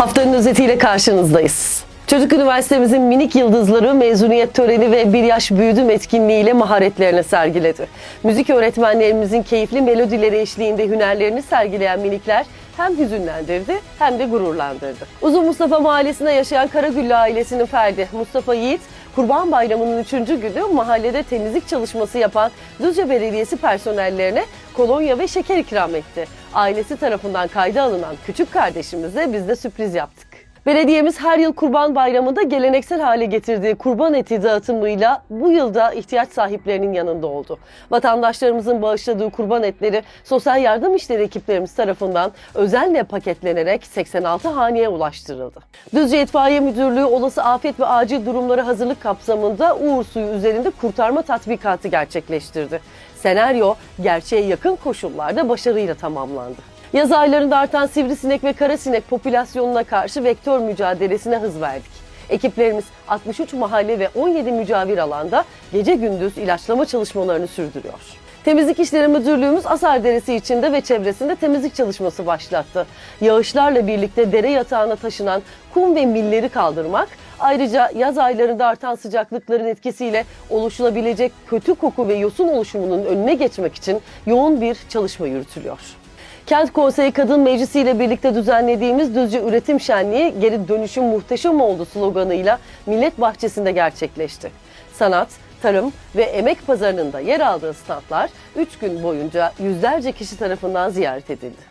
Haftanın özetiyle karşınızdayız. Çocuk Üniversitemizin minik yıldızları mezuniyet töreni ve bir yaş büyüdüm etkinliğiyle maharetlerini sergiledi. Müzik öğretmenlerimizin keyifli melodileri eşliğinde hünerlerini sergileyen minikler hem hüzünlendirdi hem de gururlandırdı. Uzun Mustafa Mahallesi'nde yaşayan Karagüllü ailesinin ferdi Mustafa Yiğit, Kurban Bayramı'nın 3. günü mahallede temizlik çalışması yapan Düzce Belediyesi personellerine kolonya ve şeker ikram etti. Ailesi tarafından kayda alınan küçük kardeşimize biz de sürpriz yaptık. Belediyemiz her yıl Kurban Bayramı'nda geleneksel hale getirdiği kurban eti dağıtımıyla bu yılda ihtiyaç sahiplerinin yanında oldu. Vatandaşlarımızın bağışladığı kurban etleri sosyal yardım işleri ekiplerimiz tarafından özenle paketlenerek 86 haneye ulaştırıldı. Düzce İtfaiye Müdürlüğü olası afet ve acil durumlara hazırlık kapsamında Uğur Suyu üzerinde kurtarma tatbikatı gerçekleştirdi. Senaryo gerçeğe yakın koşullarda başarıyla tamamlandı. Yaz aylarında artan sivrisinek ve karasinek popülasyonuna karşı vektör mücadelesine hız verdik. Ekiplerimiz 63 mahalle ve 17 mücavir alanda gece gündüz ilaçlama çalışmalarını sürdürüyor. Temizlik İşleri Müdürlüğümüz Asar Deresi içinde ve çevresinde temizlik çalışması başlattı. Yağışlarla birlikte dere yatağına taşınan kum ve milleri kaldırmak, ayrıca yaz aylarında artan sıcaklıkların etkisiyle oluşulabilecek kötü koku ve yosun oluşumunun önüne geçmek için yoğun bir çalışma yürütülüyor. Kent Konseyi Kadın Meclisi ile birlikte düzenlediğimiz Düzce Üretim Şenliği geri dönüşüm muhteşem oldu sloganıyla Millet Bahçesi'nde gerçekleşti. Sanat, tarım ve emek pazarının da yer aldığı standlar 3 gün boyunca yüzlerce kişi tarafından ziyaret edildi.